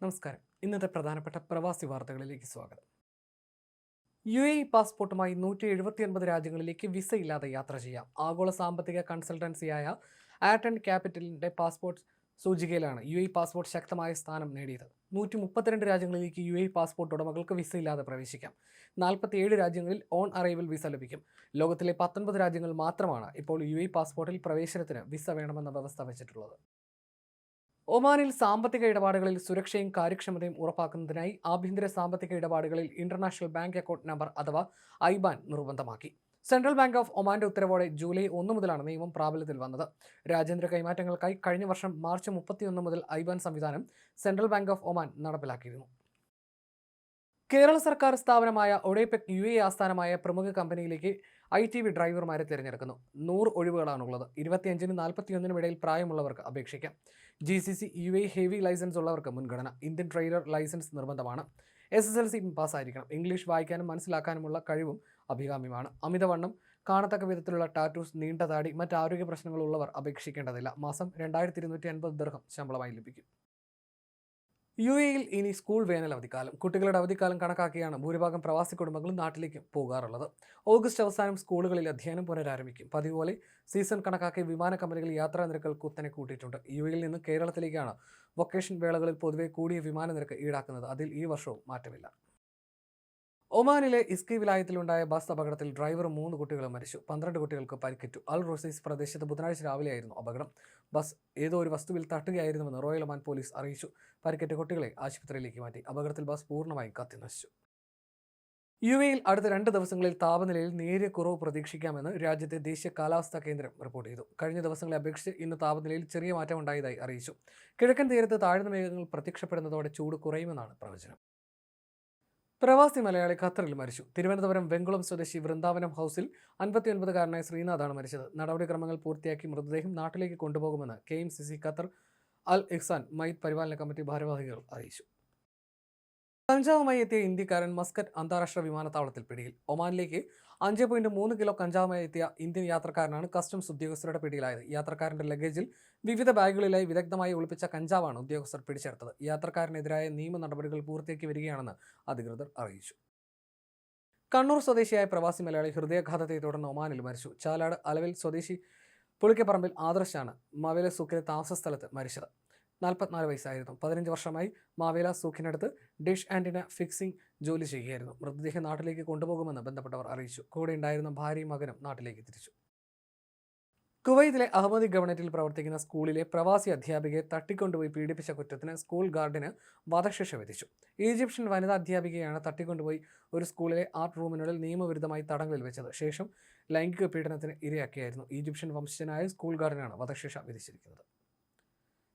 നമസ്കാരം. ഇന്നത്തെ പ്രധാനപ്പെട്ട പ്രവാസി വാർത്തകളിലേക്ക് സ്വാഗതം. യു എ പാസ്പോർട്ടുമായി നൂറ്റി എഴുപത്തിയൊൻപത് രാജ്യങ്ങളിലേക്ക് വിസ ഇല്ലാതെ യാത്ര ചെയ്യാം. ആഗോള സാമ്പത്തിക കൺസൾട്ടൻസിയായ ആർട്ട് ആൻഡ് ക്യാപിറ്റലിന്റെ പാസ്പോർട്ട് സൂചികയിലാണ് യു എ പാസ്പോർട്ട് ശക്തമായ സ്ഥാനം നേടിയത്. നൂറ്റി മുപ്പത്തിരണ്ട് രാജ്യങ്ങളിലേക്ക് യു എ പാസ്പോർട്ട് ഉടമകൾക്ക് വിസ ഇല്ലാതെ പ്രവേശിക്കാം. നാൽപ്പത്തിയേഴ് രാജ്യങ്ങളിൽ ഓൺ അറൈവൽ വിസ ലഭിക്കും. ലോകത്തിലെ പത്തൊൻപത് രാജ്യങ്ങൾ മാത്രമാണ് ഇപ്പോൾ യു എ പാസ്പോർട്ടിൽ പ്രവേശനത്തിന് വിസ വേണമെന്ന വ്യവസ്ഥ വെച്ചിട്ടുള്ളത്. ഒമാനിൽ സാമ്പത്തിക ഇടപാടുകളിൽ സുരക്ഷയും കാര്യക്ഷമതയും ഉറപ്പാക്കുന്നതിനായി ആഭ്യന്തര സാമ്പത്തിക ഇടപാടുകളിൽ ഇന്റർനാഷണൽ ബാങ്ക് അക്കൗണ്ട് നമ്പർ അഥവാ ഐബാൻ നിർബന്ധമാക്കി. സെൻട്രൽ ബാങ്ക് ഓഫ് ഒമാന്റെ ഉത്തരവോടെ ജൂലൈ ഒന്ന് മുതലാണ് നിയമം പ്രാബല്യത്തിൽ വന്നത്. രാജ്യാന്തര കൈമാറ്റങ്ങൾക്കായി കഴിഞ്ഞ വർഷം മാർച്ച് മുപ്പത്തിയൊന്ന് മുതൽ ഐബാൻ സംവിധാനം സെൻട്രൽ ബാങ്ക് ഓഫ് ഒമാൻ നടപ്പിലാക്കിയിരുന്നു. കേരള സർക്കാർ സ്ഥാപനമായ ഒഡേപെക് യു എ ആസ്ഥാനമായ പ്രമുഖ കമ്പനിയിലേക്ക് ഐ ടി വി ഡ്രൈവർമാരെ തിരഞ്ഞെടുക്കുന്നു. നൂറ് ഒഴിവുകളാണുള്ളത്. ഇരുപത്തിയഞ്ചിനും നാൽപ്പത്തിയൊന്നിനും ഇടയിൽ പ്രായമുള്ളവർക്ക് അപേക്ഷിക്കാം. G C C U A heavy licence ഉള്ളവർക്ക് മുൻഗണന. ഇന്ത്യൻ ട്രെയിലർ ലൈസൻസ് നിർബന്ധമാണ്. എസ് എസ് എൽ സി പാസ്സായിരിക്കണം. ഇംഗ്ലീഷ് വായിക്കാനും മനസ്സിലാക്കാനുമുള്ള കഴിവും അഭികാമ്യമാണ്. അമിതവണ്ണം കാണത്തക്ക വിധത്തിലുള്ള ടാറ്റൂസ് നീണ്ട താടി മറ്റ് ആരോഗ്യ പ്രശ്നങ്ങളുള്ളവർ അപേക്ഷിക്കേണ്ടതില്ല. മാസം രണ്ടായിരത്തി ഇരുന്നൂറ്റി അൻപത് ദർഹം ശമ്പളമായി ലഭിക്കും. യു എയിൽ ഇനി സ്കൂൾ വേനൽ അവധിക്കാലം. കുട്ടികളുടെ അവധിക്കാലം കണക്കാക്കിയാണ് ഭൂരിഭാഗം പ്രവാസി കുടുംബങ്ങളും നാട്ടിലേക്ക് പോകാറുള്ളത്. ഓഗസ്റ്റ് അവസാനം സ്കൂളുകളിൽ അധ്യയനം പുനരാരംഭിക്കും. പതിവ് പോലെ സീസൺ കണക്കാക്കി വിമാന കമ്പനികൾ യാത്രാ നിരക്കുകൾ കുത്തനെ കൂട്ടിയിട്ടുണ്ട്. യു എയിൽ നിന്ന് കേരളത്തിലേക്കാണ് വൊക്കേഷൻ വേളകളിൽ പൊതുവെ കൂടിയ വിമാന നിരക്ക് ഈടാക്കുന്നത്. അതിൽ ഈ വർഷവും മാറ്റമില്ല. ഒമാനിലെ ഇസ്കി വിലായത്തിലുണ്ടായ ബസ് അപകടത്തിൽ ഡ്രൈവറും മൂന്ന് കുട്ടികളും മരിച്ചു. പന്ത്രണ്ട് കുട്ടികൾക്ക് പരിക്കേറ്റു. അൽ റൊസീസ് പ്രദേശത്ത് ബുധനാഴ്ച രാവിലെയായിരുന്നു അപകടം. ബസ് ഏതോ ഒരു വസ്തുവിൽ തട്ടുകയായിരുന്നുവെന്ന് റോയൽ ഒമാൻ പോലീസ് അറിയിച്ചു. പരിക്കേറ്റ കുട്ടികളെ ആശുപത്രിയിലേക്ക് മാറ്റി. അപകടത്തിൽ ബസ് പൂർണമായും കത്തിനശിച്ചു. യു എയിൽ അടുത്ത രണ്ട് ദിവസങ്ങളിൽ താപനിലയിൽ നേരിയ കുറവ് പ്രതീക്ഷിക്കാമെന്ന് രാജ്യത്തെ ദേശീയ കാലാവസ്ഥാ കേന്ദ്രം റിപ്പോർട്ട് ചെയ്തു. കഴിഞ്ഞ ദിവസങ്ങളെ അപേക്ഷിച്ച് ഇന്ന് താപനിലയിൽ ചെറിയ മാറ്റം ഉണ്ടായതായി അറിയിച്ചു. കിഴക്കൻ തീരത്ത് താഴ്ന്ന മേഘങ്ങൾ പ്രത്യക്ഷപ്പെടുന്നതോടെ ചൂട് കുറയുമെന്നാണ് പ്രവചനം. പ്രവാസി മലയാളി ഖത്തറിൽ മരിച്ചു. തിരുവനന്തപുരം വെങ്കുളം സ്വദേശി വൃന്ദാവനം ഹൗസിൽ അൻപത്തിയൊൻപതുകാരനായ ശ്രീനാഥാണ് മരിച്ചത്. നടപടിക്രമങ്ങൾ പൂർത്തിയാക്കി മൃതദേഹം നാട്ടിലേക്ക് കൊണ്ടുപോകുമെന്ന് K M C C Qatar Al Ihsan മൈത് പരിപാലന കമ്മിറ്റി ഭാരവാഹികൾ അറിയിച്ചു. കഞ്ചാവുമായി എത്തിയ ഇന്ത്യക്കാരൻ മസ്കറ്റ് അന്താരാഷ്ട്ര വിമാനത്താവളത്തിൽ പിടിയിൽ. ഒമാനിലേക്ക് അഞ്ച് പോയിന്റ് മൂന്ന് കിലോ കഞ്ചാവുമായി എത്തിയ ഇന്ത്യൻ യാത്രക്കാരനാണ് കസ്റ്റംസ് ഉദ്യോഗസ്ഥരുടെ പിടിയിലായത്. യാത്രക്കാരന്റെ ലഗേജിൽ വിവിധ ബാഗുകളിലായി വിദഗ്ധമായി ഒളിപ്പിച്ച കഞ്ചാവാണ് ഉദ്യോഗസ്ഥർ പിടിച്ചെടുത്തത്. യാത്രക്കാരനെതിരായ നിയമ നടപടികൾ പൂർത്തിയാക്കി വരികയാണെന്ന് അധികൃതർ അറിയിച്ചു. കണ്ണൂർ സ്വദേശിയായ പ്രവാസി മലയാളി ഹൃദയാഘാതത്തെ തുടർന്ന് ഒമാനിൽ മരിച്ചു. ചാലാട് അലവിൽ സ്വദേശി പുളിക്കപ്പറമ്പിൽ ആദർശാണ് മവേലെ സൂക്കിലെ താമസ സ്ഥലത്ത് മരിച്ചത്. നാൽപ്പത്തിനാല് വയസ്സായിരുന്നു. പതിനഞ്ച് വർഷമായി മാവേല സൂഖിനടുത്ത് ഡിഷ് ആന്റിന ഫിക്സിംഗ് ജോലി ചെയ്യുകയായിരുന്നു. മൃതദേഹം നാട്ടിലേക്ക് കൊണ്ടുപോകുമെന്ന് ബന്ധപ്പെട്ടവർ അറിയിച്ചു. കൂടെ ഉണ്ടായിരുന്ന ഭാര്യയും മകനും നാട്ടിലേക്ക് തിരിച്ചു. കുവൈത്തിലെ അഹമ്മദി ഗവൺമെന്റിൽ പ്രവർത്തിക്കുന്ന സ്കൂളിലെ പ്രവാസി അധ്യാപികയെ തട്ടിക്കൊണ്ടുപോയി പീഡിപ്പിച്ച കുറ്റത്തിന് സ്കൂൾ ഗാർഡിന് വധശിക്ഷ വിധിച്ചു. ഈജിപ്ഷ്യൻ വനിതാ അധ്യാപികയാണ് തട്ടിക്കൊണ്ടുപോയി ഒരു സ്കൂളിലെ ആർട്ട് റൂമിനുള്ളിൽ നിയമവിരുദ്ധമായി തടങ്കലിൽ വെച്ചത്. ശേഷം ലൈംഗിക പീഡനത്തിന് ഇരയാക്കിയായിരുന്നു. ഈജിപ്ഷ്യൻ വംശജനായ സ്കൂൾ ഗാർഡിനാണ് വധശിക്ഷ വിധിച്ചിരിക്കുന്നത്.